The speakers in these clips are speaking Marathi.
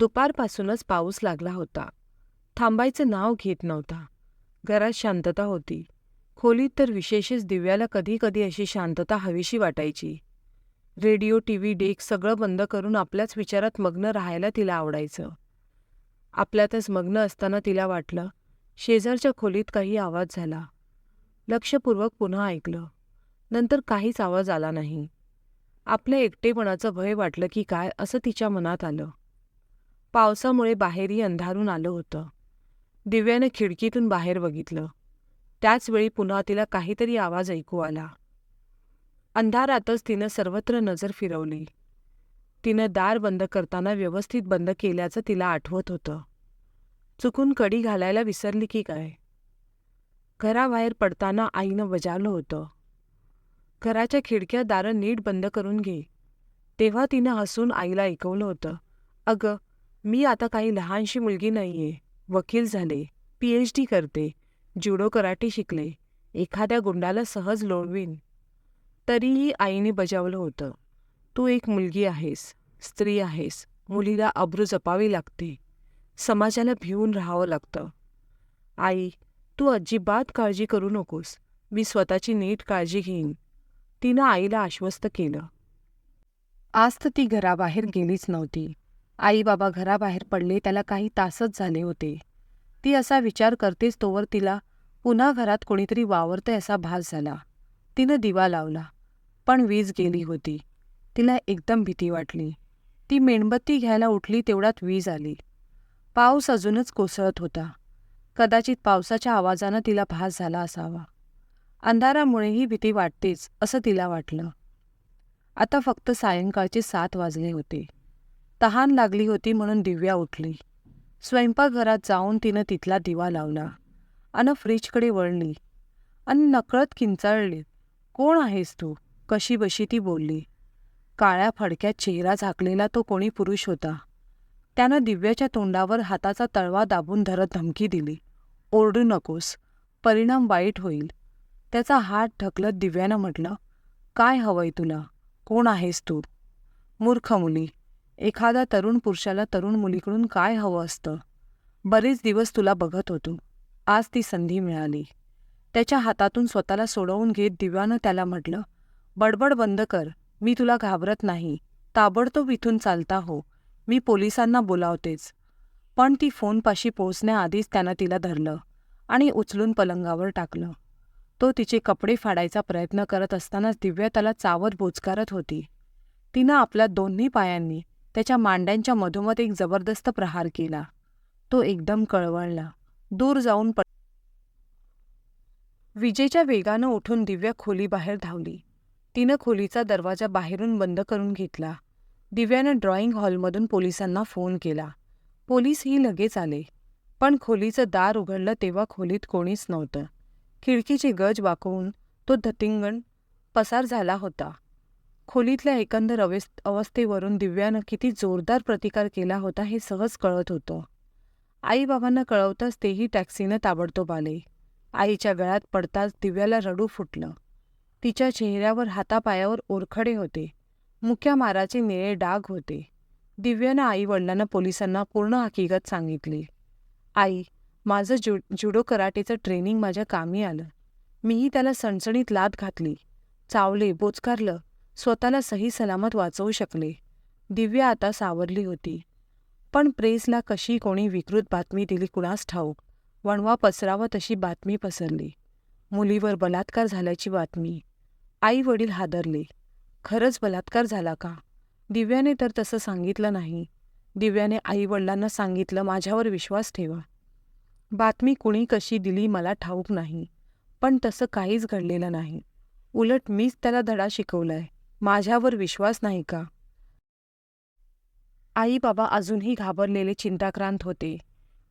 दुपारपासूनच पाऊस लागला होता. थांबायचं नाव घेत नव्हता. घरात शांतता होती. खोलीत तर विशेषच दिव्याला कधी कधी अशी शांतता हवीशी वाटायची. रेडिओ टी व्ही डेक सगळं बंद करून आपल्याच विचारात मग्न राहायला तिला आवडायचं. आपल्यातच मग्न असताना तिला वाटलं शेजारच्या खोलीत काही आवाज झाला. लक्षपूर्वक पुन्हा ऐकलं. नंतर काहीच आवाज आला नाही. आपल्या एकटेपणाचं भय वाटलं की काय असं तिच्या मनात आलं. पावसामुळे बाहेरही अंधारून आलं होतं. दिव्यानं खिडकीतून बाहेर बघितलं. त्याचवेळी पुन्हा तिला काहीतरी आवाज ऐकू आला. अंधारातच तिनं सर्वत्र नजर फिरवली. तिनं दार बंद करताना व्यवस्थित बंद केल्याचं तिला आठवत होतं. चुकून कडी घालायला विसरली की काय? घराबाहेर पडताना आईनं बजावलं होतं. घराच्या खिडक्या दारं नीट बंद करून घे. तेव्हा तिनं हसून आईला ऐकवलं होतं. अगं मी आता काही लहानशी मुलगी नाहीये. वकील झाले. पी एच डी करते. ज्युडो कराटे शिकले. एखाद्या गुंडाला सहज लोळवीन. तरीही आईने बजावलं होतं. तू एक मुलगी आहेस. स्त्री आहेस. मुलीला अब्रू जपावी लागते. समाजाला भिवून राहावं लागतं. आई तू अजिबात काळजी करू नकोस. मी स्वतःची नीट काळजी घेईन. तिनं आईला आश्वस्त केलं. आज तर ती घराबाहेर गेलीच नव्हती. आई बाबा घराबाहेर पडले त्याला काही तासच झाले होते. ती असा विचार करतेच तोवर तिला पुन्हा घरात कोणीतरी वावरतंय असा भास झाला. तिनं दिवा लावला पण वीज गेली होती. तिला एकदम भीती वाटली. ती मेणबत्ती घ्यायला उठली तेवढ्यात वीज आली. पाऊस अजूनच कोसळत होता. कदाचित पावसाच्या आवाजानं तिला भास झाला असावा. अंधारामुळेही भीती वाटतेच असं तिला वाटलं. आता फक्त सायंकाळचे सात वाजले होते. तहान लागली होती म्हणून दिव्या उठली. स्वयंपाकघरात जाऊन तिनं तिथला दिवा लावला. अन फ्रीजकडे वळली. आणि नकळत किंचाळली. कोण आहेस तू? कशी बशी ती बोलली. काळ्या फडक्यात चेहरा झाकलेला तो कोणी पुरुष होता. त्यानं दिव्याच्या तोंडावर हाताचा तळवा दाबून धरत धमकी दिली. ओरडू नकोस. परिणाम वाईट होईल त्याचा हात ढकलत दिव्यानं म्हटलं काय हवंय तुला? कोण आहेस तू? मूर्ख मुली. एखाद्या तरुण पुरुषाला तरुण मुलीकडून काय हवं असतं? बरेच दिवस तुला बघत होतो. आज ती संधी मिळाली. त्याच्या हातातून स्वतःला सोडवून घेत दिव्यानं त्याला म्हटलं बडबड बंद कर. मी तुला घाबरत नाही. ताबडतोब इथून चालता हो. मी पोलिसांना बोलावतेच. पण ती फोनपाशी पोहोचण्याआधीच त्यानं तिला धरलं आणि उचलून पलंगावर टाकलं. तो तिचे कपडे फाडायचा प्रयत्न करत असतानाच दिव्या त्याला चावत बोचकारत होती. तिनं आपल्या दोन्ही पायांनी त्याच्या मांड्यांच्या मधोमध एक जबरदस्त प्रहार केला. तो एकदम कळवळला. दूर जाऊन पड विजेच्या वेगानं उठून दिव्या खोलीबाहेर धावली. तिनं खोलीचा दरवाजा बाहेरून बंद करून घेतला. दिव्यानं ड्रॉइंग हॉलमधून पोलिसांना फोन केला. पोलीसही लगेच आले. पण खोलीचं दार उघडलं तेव्हा खोलीत कोणीच नव्हतं. खिडकीची गज वाकवून तो धतिंगण पसार झाला होता. खोलीतल्या एकंदर अवेस अवस्थेवरून दिव्यानं किती जोरदार प्रतिकार केला होता हे सहज कळत होतं. आईबाबांना कळवताच तेही टॅक्सीनं ताबडतोब आले. आईच्या गळ्यात पडताच दिव्याला रडू फुटलं. तिच्या चेहऱ्यावर हातापायावर ओरखडे होते. मुख्या माराचे निळे डाग होते. दिव्यानं आई वडिलांना पोलिसांना पूर्ण हकीकत सांगितली. आई माझं जु जुडो कराटेचं ट्रेनिंग माझ्या कामी आलं. मीही त्याला सणसणीत लाद घातली. चावले बोचकारलं. स्वतःला सही सलामत वाचवू शकले. दिव्या आता सावरली होती. पण प्रेसला कशी कोणी विकृत बातमी दिली कुणास ठाऊक? वणवा पसरावा तशी बातमी पसरली. मुलीवर बलात्कार झाल्याची बातमी. आई वडील हादरले. खरंच बलात्कार झाला का? दिव्याने तर तसं सांगितलं नाही. दिव्याने आई वडिलांना सांगितलं माझ्यावर विश्वास ठेवा. बातमी कुणी कशी दिली मला ठाऊक नाही. पण तसं काहीच घडलेलं नाही. उलट मीच त्याला धडा शिकवलाय. माझ्यावर विश्वास नाही का? आई बाबा अजूनही घाबरलेले चिंताक्रांत होते.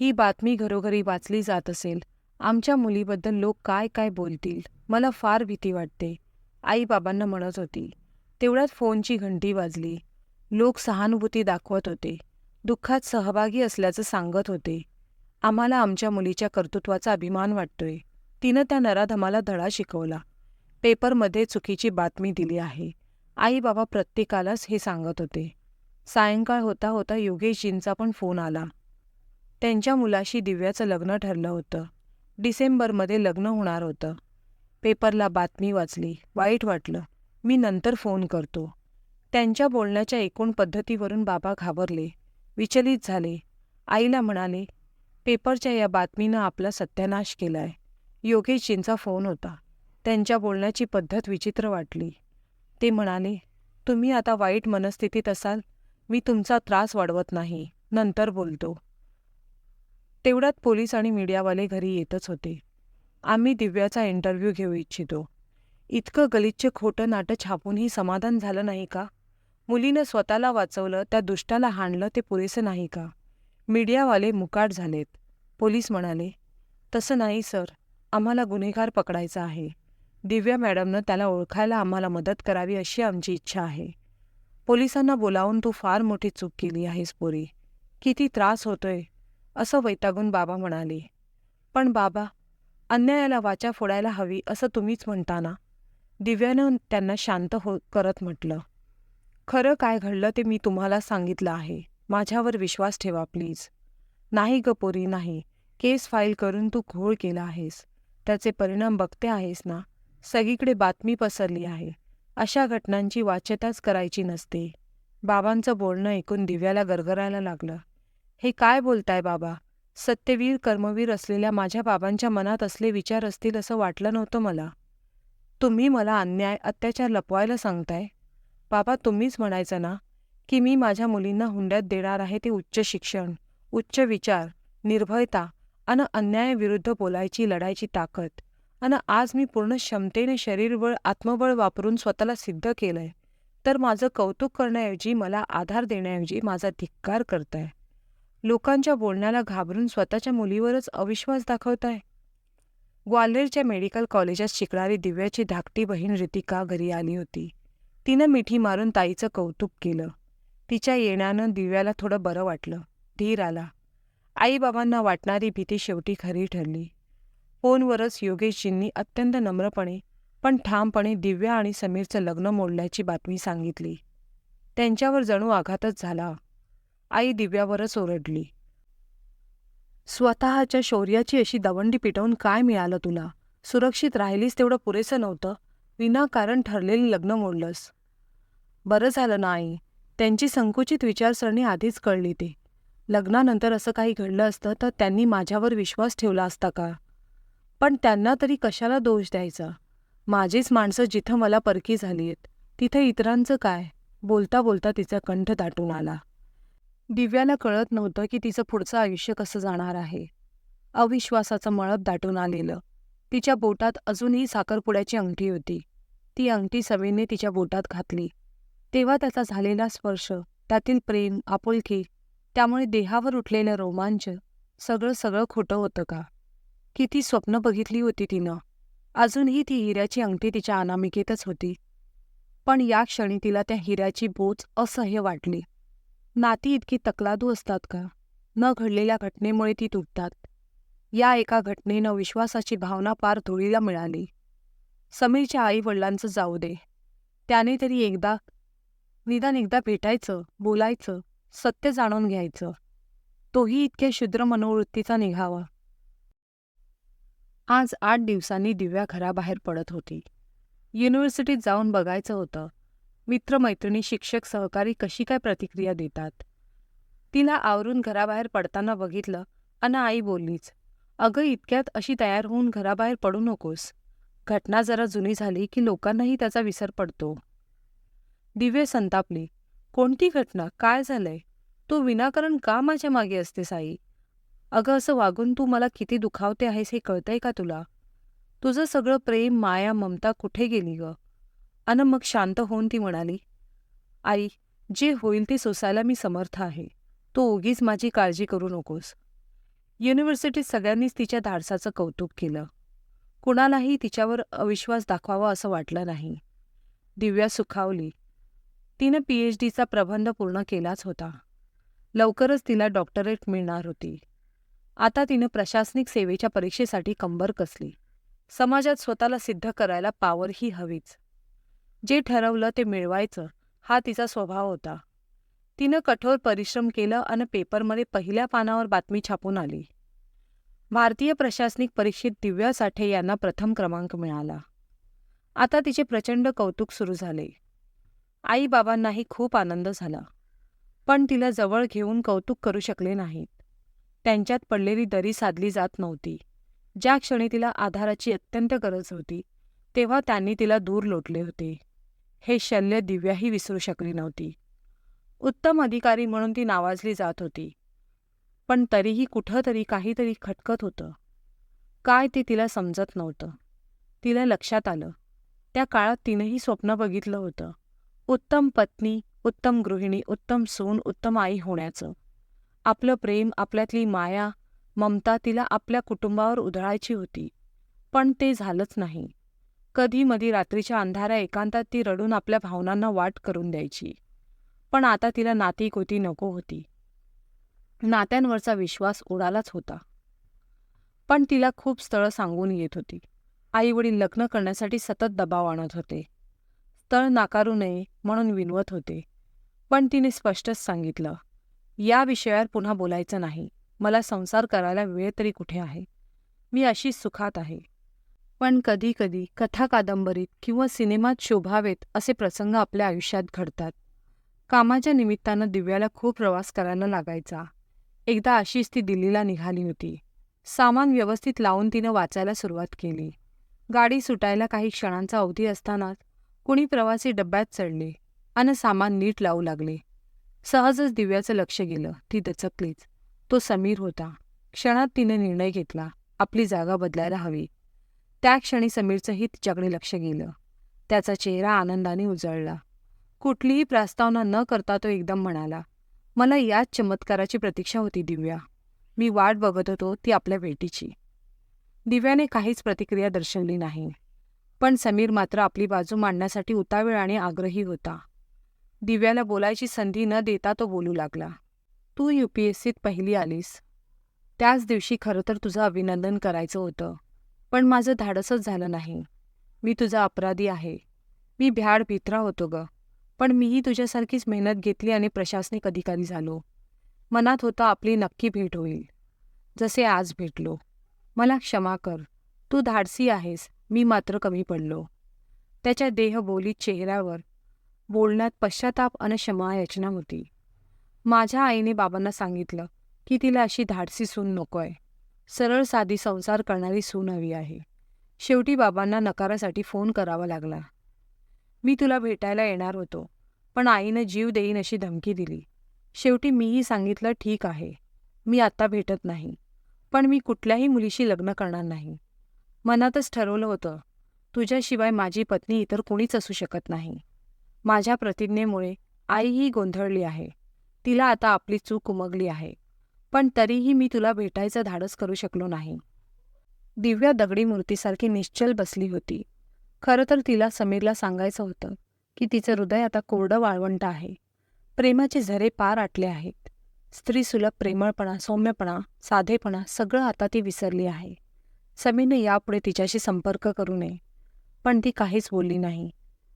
ही बातमी घरोघरी वाचली जात असेल. आमच्या मुलीबद्दल लोक काय काय बोलतील? मला फार भीती वाटते. आई बाबांना म्हणत होती. तेवढ्यात फोनची घंटी वाजली. लोक सहानुभूती दाखवत होते. दुःखात सहभागी असल्याचं सांगत होते. आम्हाला आमच्या मुलीच्या कर्तृत्वाचा अभिमान वाटतोय. तिनं त्या नराधमाला धडा शिकवला. पेपरमध्ये चुकीची बातमी दिली आहे. आई बाबा प्रत्येकालाच हे सांगत होते. सायंकाळ होता होता योगेशजींचा पण फोन आला. त्यांच्या मुलाशी दिव्याचं लग्न ठरलं होतं. डिसेंबरमध्ये लग्न होणार होतं. पेपरला बातमी वाचली. वाईट वाटलं. मी नंतर फोन करतो. त्यांच्या बोलण्याच्या एकूण पद्धतीवरून बाबा घाबरले. विचलित झाले. आईला म्हणाले पेपरच्या या बातमीनं आपला सत्यानाश केलाय. योगेशजींचा फोन होता. त्यांच्या बोलण्याची पद्धत विचित्र वाटली. ते म्हणाले तुम्ही आता वाईट मनस्थितीत असाल. मी तुमचा त्रास वाढवत नाही. नंतर बोलतो. तेवढ्यात पोलीस आणि मीडियावाले घरी येतच होते. आम्ही दिव्याचा इंटरव्ह्यू घेऊ इच्छितो. इतकं गलिच्छ खोटं नाटं छापूनही समाधान झालं नाही का? मुलीनं स्वतःला वाचवलं त्या दुष्टाला हाणलं ते पुरेसं नाही का? मीडियावाले मुकाट झालेत. पोलीस म्हणाले तसं नाही सर. आम्हाला गुन्हेगार पकडायचा आहे. दिव्या मॅडमनं त्याला ओळखायला आम्हाला मदत करावी अशी आमची इच्छा आहे. पोलिसांना बोलावून तू फार मोठी चूक केली आहेस पोरी. किती त्रास होतोय असं वैतागून बाबा म्हणाले. पण बाबा अन्यायाला वाचा फोडायला हवी असं तुम्हीच म्हणता ना दिव्यानं त्यांना शांत हो करत म्हटलं. खरं काय घडलं ते मी तुम्हाला सांगितलं आहे. माझ्यावर विश्वास ठेवा प्लीज. नाही ग पोरी नाही. केस फाईल करून तू घोळ केला आहेस. त्याचे परिणाम बघते आहेस ना? सगळीकडे बातमी पसरली आहे. अशा घटनांची वाच्यताच करायची नसते. बाबांचं बोलणं ऐकून दिव्याला गरगरायला लागलं. हे काय बोलताय बाबा? सत्यवीर कर्मवीर असलेल्या माझ्या बाबांच्या मनात असले विचार असतील असं वाटलं नव्हतं मला. तुम्ही मला अन्याय अत्याचार लपवायला सांगताय? बाबा तुम्हीच म्हणायचं ना की मी माझ्या मुलींना हुंड्यात देणार आहे ते उच्च शिक्षण उच्च विचार निर्भयता अन अन्यायाविरुद्ध बोलायची लढायची ताकद. अन आज मी पूर्ण क्षमतेने शरीरबळ आत्मबळ वापरून स्वतःला सिद्ध केलंय. तर माझं कौतुक करण्याऐवजी मला आधार देण्याऐवजी माझा धिक्कार करताय. लोकांच्या बोलण्याला घाबरून स्वतःच्या मुलीवरच अविश्वास दाखवताय. ग्वाल्हेरच्या मेडिकल कॉलेजात शिकणारी दिव्याची धाकटी बहीण रितिका घरी आली होती. तिनं मिठी मारून ताईचं कौतुक केलं. तिच्या येण्यानं दिव्याला थोडं बरं वाटलं. धीर आला. आईबाबांना वाटणारी भीती शेवटी खरी ठरली. फोनवरच योगेशजींनी अत्यंत नम्रपणे पण ठामपणे दिव्या आणि समीरचं लग्न मोडल्याची बातमी सांगितली. त्यांच्यावर जणू आघातच झाला. आई दिव्यावरच ओरडली. स्वतःच्या शौर्याची अशी दवंडी पिटवून काय मिळालं तुला? सुरक्षित राहिलीस तेवढं पुरेसं नव्हतं. विनाकारण ठरलेली लग्न मोडलंस. बरं झालं ना आई. त्यांची संकुचित विचारसरणी आधीच कळली ते. लग्नानंतर असं काही घडलं असतं तर त्यांनी माझ्यावर विश्वास ठेवला असता का? पण त्यांना तरी कशाला दोष द्यायचा? माझीच माणसं जिथं मला परकी झाली आहेत तिथं इतरांचं काय? बोलता बोलता तिचा कंठ दाटून आला. दिव्याला कळत नव्हतं की तिचं पुढचं आयुष्य कसं जाणार आहे. अविश्वासाचं मळप दाटून आलेलं. तिच्या बोटात अजूनही साखरपुड्याची अंगठी होती. ती अंगठी सवीने तिच्या बोटात घातली. तेव्हा त्याचा झालेला स्पर्श त्यातील प्रेम आपुलकी त्यामुळे देहावर उठलेलं रोमांच सगळं सगळं खोटं होतं का? किती स्वप्न बघितली होती तिनं. अजूनही ती हिऱ्याची अंगठी तिच्या अनामिकेतच होती. पण या क्षणी तिला त्या हिऱ्याची बोच असह्य वाटली. नाती इतकी तकलादू असतात का? न घडलेल्या घटनेमुळे ती तुटतात. या एका घटनेनं विश्वासाची भावना पार धुळीला मिळाली. समीरच्या आई वडिलांचं जाऊ दे. त्याने तरी एकदा निदान एकदा भेटायचं बोलायचं सत्य जाणून घ्यायचं. तोही इतक्या शुद्र मनोवृत्तीचा निघावा. आज आठ दिवसांनी दिव्या घराबाहेर पडत होती. युनिव्हर्सिटीत जाऊन बघायचं होतं. मित्रमैत्रिणी शिक्षक सहकारी कशी काय प्रतिक्रिया देतात? तिला आवरून घराबाहेर पडताना बघितलं अन आई बोललीच अगं इतक्यात अशी तयार होऊन घराबाहेर पडू नकोस. घटना जरा जुनी झाली की लोकांनाही त्याचा विसर पडतो. दिव्य संतापली कोणती घटना? काय झालंय? तू विनाकारण का माझ्या मागे असतेस आई? अगं असं वागून तू मला किती दुखावते आहेस हे कळतंय का तुला? तुझं सगळं प्रेम माया ममता कुठे गेली ग? अन मग शांत होऊन ती म्हणाली आई जे होईल ते सोसायला मी समर्थ आहे. तू उगीच माझी काळजी करू नकोस. युनिव्हर्सिटीत सगळ्यांनीच तिच्या धाडसाचं कौतुक केलं. कुणालाही तिच्यावर अविश्वास दाखवावा असं वाटलं नाही. दिव्या सुखावली. तिनं पी एच डीचा प्रबंध पूर्ण केलाच होता. लवकरच तिला डॉक्टरेट मिळणार होती. आता तिनं प्रशासनिक सेवेच्या परीक्षेसाठी कंबर कसली. समाजात स्वतःला सिद्ध करायला पावर ही हवीच. जे ठरवलं ते मिळवायचं हा तिचा स्वभाव होता. तिनं कठोर परिश्रम केलं आणि पेपरमध्ये पहिल्या पानावर बातमी छापून आली. भारतीय प्रशासनिक परीक्षेत दिव्या साठे यांना प्रथम क्रमांक मिळाला. आता तिचे प्रचंड कौतुक सुरू झाले. आई बाबांनाही खूप आनंद झाला. पण तिला जवळ घेऊन कौतुक करू शकले नाहीत. त्यांच्यात पडलेली दरी साधली जात नव्हती. ज्या क्षणी तिला आधाराची अत्यंत गरज होती तेव्हा त्यांनी तिला दूर लोटले होते. हे शल्य दिव्याही विसरू शकली नव्हती. उत्तम अधिकारी म्हणून ती नावाजली जात होती. पण तरीही कुठंतरी काहीतरी खटकत होतं. काय ते तिला समजत नव्हतं. तिला लक्षात आलं. त्या काळात तिनंही स्वप्न बघितलं होतं. उत्तम पत्नी उत्तम गृहिणी उत्तम सून उत्तम आई होण्याचं. आपलं प्रेम आपल्यातली माया ममता तिला आपल्या कुटुंबावर उधळायची होती. पण ते झालंच नाही. कधी मधी रात्रीच्या अंधाऱ्या एकांतात ती रडून आपल्या भावनांना वाट करून द्यायची. पण आता तिला नाती कोती नको होती. नात्यांवरचा विश्वास उडालाच होता. पण तिला खूप स्थळं सांगून येत होती. आईवडील लग्न करण्यासाठी सतत दबाव आणत होते. स्थळ नाकारू नये म्हणून विनवत होते. पण तिने स्पष्टच सांगितलं. या विषयावर पुन्हा बोलायचं नाही. मला संसार करायला वेळ तरी कुठे आहे? मी अशीच सुखात आहे. पण कधी कधी कथा कादंबरीत किंवा सिनेमात शोभावेत असे प्रसंग आपल्या आयुष्यात घडतात. कामाच्या निमित्तानं दिव्याला खूप प्रवास करायला लागायचा. एकदा अशीच ती दिल्लीला निघाली होती. सामान व्यवस्थित लावून तिनं वाचायला सुरुवात केली. गाडी सुटायला काही क्षणांचा अवधी असतानाच कुणी प्रवासी डब्यात चढले. आणि सामान नीट लावू लागले. सहजच दिव्याचं लक्ष गेलं. ती दचकलीच. तो समीर होता. क्षणात तिने निर्णय घेतला. आपली जागा बदलायला हवी. त्या क्षणी समीरचंही तिच्याकडे लक्ष गेलं. त्याचा चेहरा आनंदाने उजळला. कुठलीही प्रस्तावना न करता तो एकदम म्हणाला मला याच चमत्काराची प्रतीक्षा होती दिव्या. मी वाट बघत होतो ती आपल्या भेटीची दिव्याने काहीच प्रतिक्रिया दर्शवली नाही. पण समीर मात्र आपली बाजू मांडण्यासाठी उतावीळ आणि आग्रही होता. दिव्याला बोलायची संधी न देता तो बोलू लागला. तू यू पी एस सीत पहिली आलीस. त्याच दिवशी खरं तर तुझं अभिनंदन करायचं होतं. पण माझं धाडसच झालं नाही. मी तुझा अपराधी आहे. मी भ्याड भित्रा होतो ग. पण मीही तुझ्यासारखीच मेहनत घेतली आणि प्रशासनिक अधिकारी झालो. मनात होता आपली नक्की भेट होईल. जसे आज भेटलो. मला क्षमा कर. तू धाडसी आहेस. मी मात्र कमी पडलो. त्याच्या देहबोलीत चेहऱ्यावर बोलण्यात पश्चाताप आणि क्षमायाचना होती. माझ्या आईने बाबांना सांगितलं की तिला अशी धाडसी सून नकोय. सरळ साधी संसार करणारी सून हवी आहे. शेवटी बाबांना नकारासाठी फोन करावा लागला. मी तुला भेटायला येणार होतो पण आईनं जीव देईन अशी धमकी दिली. शेवटी मीही सांगितलं ठीक आहे. मी आत्ता भेटत नाही. पण मी कुठल्याही मुलीशी लग्न करणार नाही. मनातच ठरवलं होतं तुझ्याशिवाय माझी पत्नी इतर कोणीच असू शकत नाही. माझ्या प्रतिज्ञेमुळे आईही गोंधळली आहे. तिला आता आपली चूक उमगली आहे. पण तरीही मी तुला भेटायचं धाडस करू शकलो नाही. दिव्या दगडी मूर्तीसारखी निश्चल बसली होती. खरं तर तिला समीरला सांगायचं होतं की तिचं हृदय आता कोरडं वाळवंट आहे. प्रेमाचे झरे पार आटले आहेत. स्त्री सुलभ प्रेमळपणा सौम्यपणा साधेपणा सगळं आता ती विसरली आहे. समीरने यापुढे तिच्याशी संपर्क करू नये. पण ती काहीच बोलली नाही.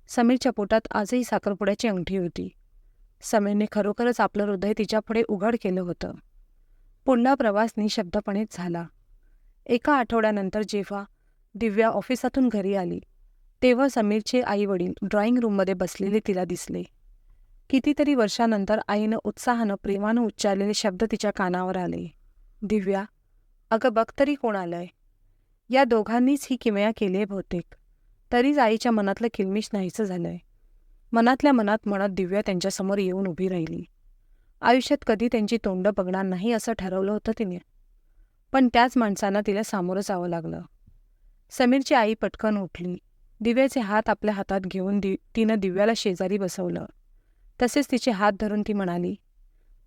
समीरच्या पोटात आजही साखरपुड्याची अंगठी होती. समीरने खरोखरच आपलं हृदय तिच्यापुढे उघड केलं होतं. पुढला प्रवास निशब्दपणेच झाला. एका आठवड्यानंतर जेव्हा दिव्या ऑफिसातून घरी आली तेव्हा समीरचे आई वडील ड्रॉइंग रूममध्ये बसलेले तिला दिसले. कितीतरी वर्षानंतर आईनं उत्साहानं प्रेमानं उच्चारलेले शब्द तिच्या कानावर आले. दिव्या अगं बघ तरी कोण आलंय. या दोघांनीच ही किमया केली आहे बहुतेक. तरीच आईच्या मनातलं किलमिश नाहीचं झालंय. मनातल्या मनात म्हणत दिव्या त्यांच्यासमोर येऊन उभी राहिली. आयुष्यात कधी त्यांची तोंड बघणार नाही असं ठरवलं होतं तिने. पण त्याच माणसानं तिला सामोरं जावं लागलं. समीरची आई पटकन उठली. दिव्याचे हात आपल्या हातात घेऊन दि तिनं दिव्याला शेजारी बसवलं. तसेच तिचे हात धरून ती म्हणाली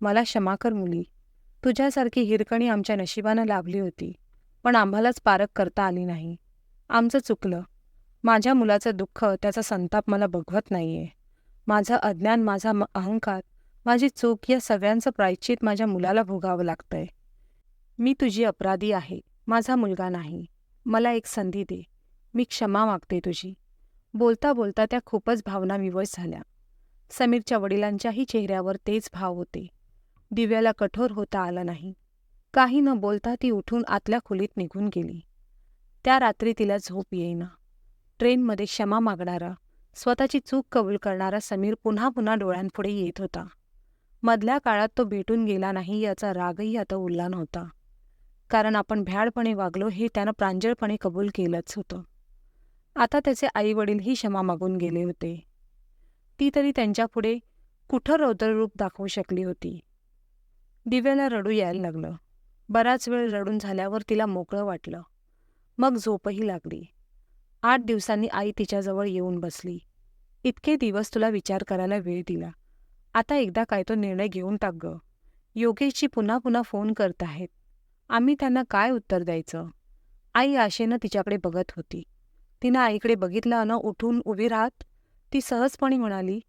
मला क्षमा कर मुली. तुझ्यासारखी हिरकणी आमच्या नशिबानं लाभली होती पण आम्हालाच पारख करता आली नाही. आमचं चुकलं. माझ्या मुलाचं दुःख त्याचा संताप मला बघवत नाहीये. माझं अज्ञान माझा अहंकार माझी चूक या सगळ्यांचं प्रायश्चित माझ्या मुलाला भोगावं लागतंय. मी तुझी अपराधी आहे. माझा मुलगा नाही. मला एक संधी दे. मी क्षमा मागते तुझी. बोलता बोलता त्या खूपच भावना विवश झाल्या. समीरच्या वडिलांच्याही चेहऱ्यावर तेच भाव होते. दिव्याला कठोर होता आला नाही. काही न बोलता ती उठून आतल्या खोलीत निघून गेली. त्या रात्री तिला झोप येईना. ट्रेनमध्ये क्षमा मागणारा स्वतःची चूक कबूल करणारा समीर पुन्हा पुन्हा डोळ्यांपुढे येत होता. मधल्या काळात तो भेटून गेला नाही याचा रागही आता उरला नव्हता कारण आपण भ्याडपणे वागलो हे त्यानं प्रांजळपणे कबूल केलंच होतं. आता त्याचे आईवडीलही क्षमा मागून गेले होते. ती तरी त्यांच्यापुढे कुठं रौद्ररूप दाखवू शकली होती? दिव्याला रडू यायला लागलं. बराच वेळ रडून झाल्यावर तिला मोकळं वाटलं. मग झोपही लागली. आठ दिवसांनी आई तिच्याजवळ येऊन बसली. इतके दिवस तुला विचार करायला वेळ दिला. आता एकदा काय तो निर्णय घेऊन टाक ग. योगेशजी पुन्हा पुन्हा फोन करत आहेत. आम्ही त्यांना काय उत्तर द्यायचं? आई आशेनं तिच्याकडे बघत होती. तिनं आईकडे बघितलं न उठून उभी राहत ती सहजपणे म्हणाली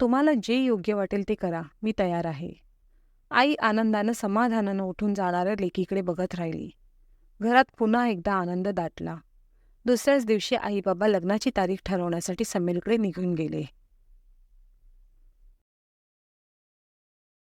तुम्हाला जे योग्य वाटेल ते करा. मी तयार आहे. आई आनंदानं समाधानानं उठून जाणाऱ्या लेकीकडे बघत राहिली. घरात पुन्हा एकदा आनंद दाटला. दुसऱ्याच दिवशी आई बाबा लग्नाची तारीख ठरवण्यासाठी समीरकडे निघून गेले.